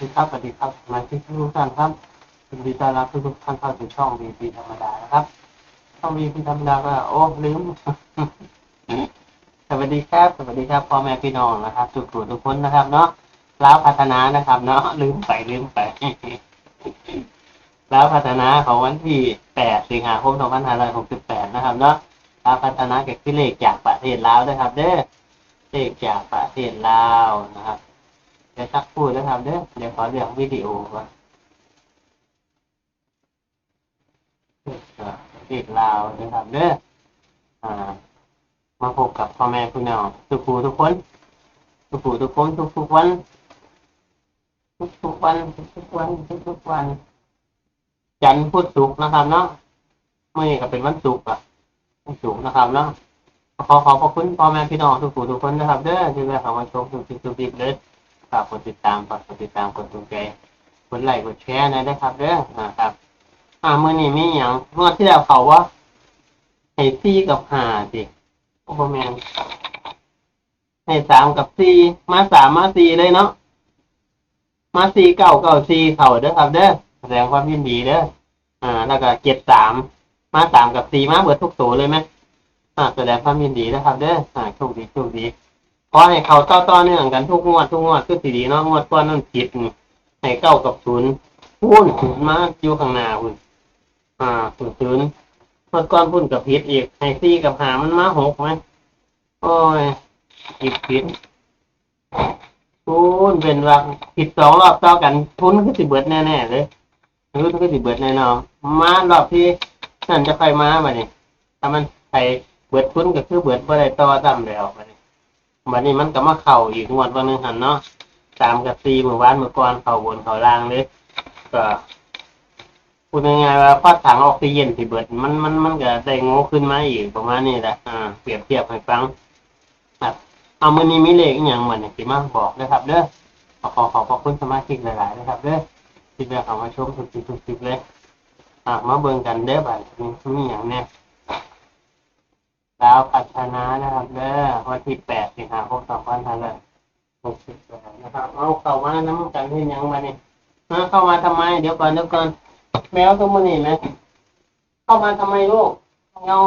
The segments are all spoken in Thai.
ดีครับสวัสดีครับสมาชิกทุกท่านครับยินดีต้อนรับทุกท่านเข้าสู่ช่องวีพีธรรมดานะครับช่องวีพีธรรมดาก็โอ้ลืมสวัสดีครับ สวัสดีครับพ่อแม่พี่น้องนะครับทุกคนทุกคนนะครับ เนาะล้าวพัฒนานะครับ เนาะลืมไปลืมไปแล้วพัฒนาของวันที่ 8 สิงหาคม 2568 นะครับ เนาะล้วพัฒนาเก็บที่เลขจากประเทศลาวนะครับ เด้อเลขจากประเทศลาวนะครับ เดี๋ยวสักครู่นะครับเด้อเดี๋ยวขอเรื่องวิดีโอก่อนประเทศลาวนะครับเด้ออ่า มาพบกับพ่อแม่พี่น้องทุกผู้ทุกคนทุกผู้ทุกคนทุกทุกวัน ทุกทุกวันทุกวันทุกๆวัน จันทร์พุธศุกร์นะครับเนาะไม่ก็เป็นวันศุกร์อะวันศุกร์นะครับเนาะขอขอบพระคุณพ่อแม่พี่น้องทุกผู้ทุกคนนะครับเด้อที่ได้เข้ามาชมทุกสิ่งทุกสิ่งเลย ฝากกดติดตามฝากกดติดตามกดถูกใจกดไลค์กดแชร์นะครับเด้อนะครับ อ่ามื่อนี้มีอย่างเมื่อที่แล้วเขาว่าให้ซี่กับหาสิโอ้โหแมนให้สามกับสี่มาสามมาสี่เลยเนาะมาสี่เก้าเก้าสี่เข่าเด้อครับ เด้อแสดงความยินดีเด้ออ่า แล้วก็เจ็ดสามมาสามกับสี่มาเบิดทุกตัวเลยไหมอ่าแสดงความยินดีนะครับ เด้ออ่าโชคดีโชคดี ขอให้เขาต่อต่อเนื่องกันทุกงวดทุกงวดคือสีดีเนาะงวดก้อนนั่นผิดให้เก้ากับศูนย์พุ่นศูนย์มาอยู่ข้างหน้าคุณอ่าศูนย์ศูนย์เมื่อก่อนพุ่นกับพิษอีกไฮซี่กับหามันมาหกไหมโอ้ยอีกพิษพุ่นเป็นว่าผิดสองรอบต่อกันพุ่นก็สิเบิดแน่ๆเลยพุ่นก็สิเบิดแน่นอนมารอบที่นั่นจะค่อยมาบัดนี้ถ้ามันไปเบิดพุ่นก็คือเบิดบ่ได้ต่อซ้ำแล้วบัดนี้ บัดนี้มันก็มาเข้าอีกงวดวันหนึ่งหันเนาะสามกับสี่เมื่อวานเมื่อก่อนเข้าบนเข้าล่างเลยก็พูดง่ายๆว่าพอถังออกซิเจนที่เบิดมันมันมันก็ได้โง่ขึ้นมาอีกประมาณนี้แหละอ่าเปรียบเทียบให้ฟังครับเอามือนี้มีเลขอย่างมันสิมาบอกนะครับเด้อขอขอขอบพระคุณสมาชิกหลายๆนะครับเด้อที่ได้เข้ามาชมทุกทีทุกทีเลยอ่ามาเบิ่งกันเด้อบัดนี้มีอย่างเนี้ยาวปัชนานะครับเด้อวันที่แปดสิงหาคมสองพันห้าร้อยหกสิบแปดนะครับ เอาเข้ามาน้ำกันที่ยังมาเนี่ยเข้ามาทำไม เดี๋ยวก่อนเดี๋ยวก่อนแมวตัวมันนี่ไหมเข้ามาทำไมลูกเงา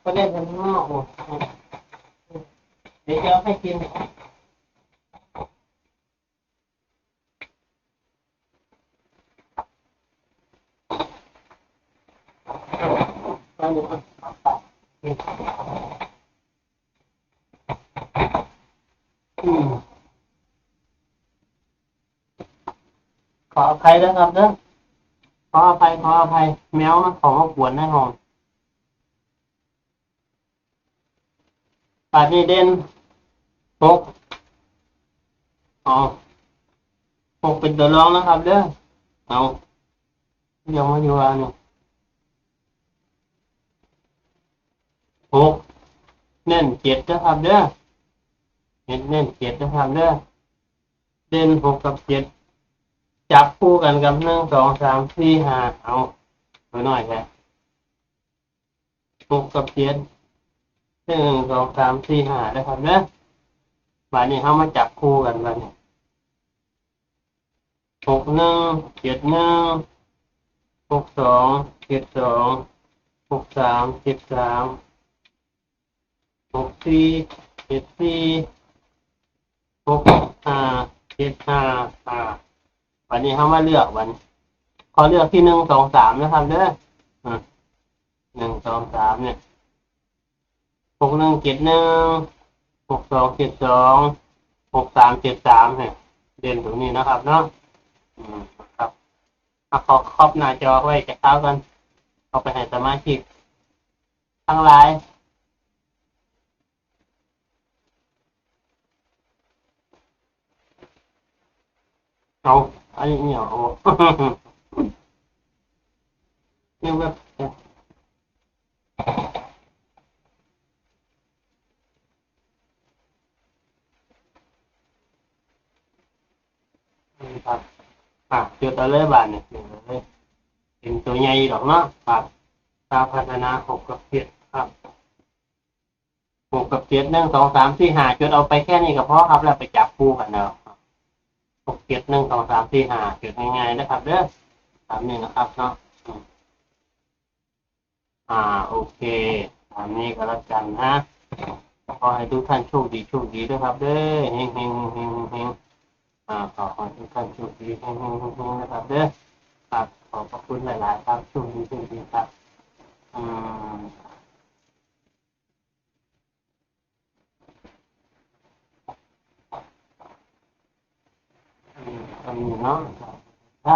ไปเล่นกันข้างนอกหมดเดี๋ยวจะให้กินไปหนูเอาไปกินอืม ขออภัยนะครับเด้อขออภัยขออภัย แมวมันของมาขวนในห้องปาดนี้เด่นหกอ๋อหกเป็นตัวรองนะครับเด้อเอาเดี๋ยวมาอยู่ว่านี่ หกเน้นเจ็ดนะครับเด้อเน้นเน้นเจ็ดนะครับเด้อเด่นหกกับเจ็ดจับคู่กันกับหนึ่งสองสามสี่ห้าเอาไปหน่อยแค่หกกับเจ็ดหนึ่งสองสามสี่ห้าได้ครับเนอะบาทนี้เขามาจับคู่กันบาทนี้หกหนึ่งเจ็ดหนึ่งหกสองเจ็ดสองหกสามเจ็ดสาม หกสี่เจ็ดสี่หกห้าเจ็ดห้าห้าวันนี้เขามาเลือกวันขอเลือกที่หนึ่งสองสามนะครับเด้อหนึ่งสองสามเนี่ยหกหนึ่งเจ็ดหนึ่งหกสองเจ็ดสองหกสามเจ็ดสามเนี่ยเด่นตรงนี้นะครับเนาะอืมครับเอาขอครอบหน้าจอไว้จะเท้ากันเอาไปให้สมาชิกทั้งหลาย เอาอันนี้เหนียวเอา นี่แบบนี่ครับอะจุดเอาเลยบานเนี่ยจุดเอาเลยเป็นตัวใหญ่ดอกเนาะครับตาพัฒนาหกกับเจ็ดครับหกกับเจ็ดหนึ่งสองสามสี่ห้าจุดเอาไปแค่นี้ก็พอครับแล้วไปจับคู่กันเนาะ หกเจ็ดหนึ่งสองสามสี่ห้าเกิดง่ายๆนะครับเด้อตามหนี้นะครับเนาะอ่าโอเคตามนี้ก็แล้วกันนะขอให้ทุกท่านโชคดีโชคดีด้วยครับเด้อเฮงเฮงเฮงเฮงอ่าขอให้ทุกท่านโชคดีเฮงเฮงเฮงเฮงนะครับเด้อครับขอบพระคุณหลาย ๆ ครับโชคดีโชคดีครับอืม อืมอั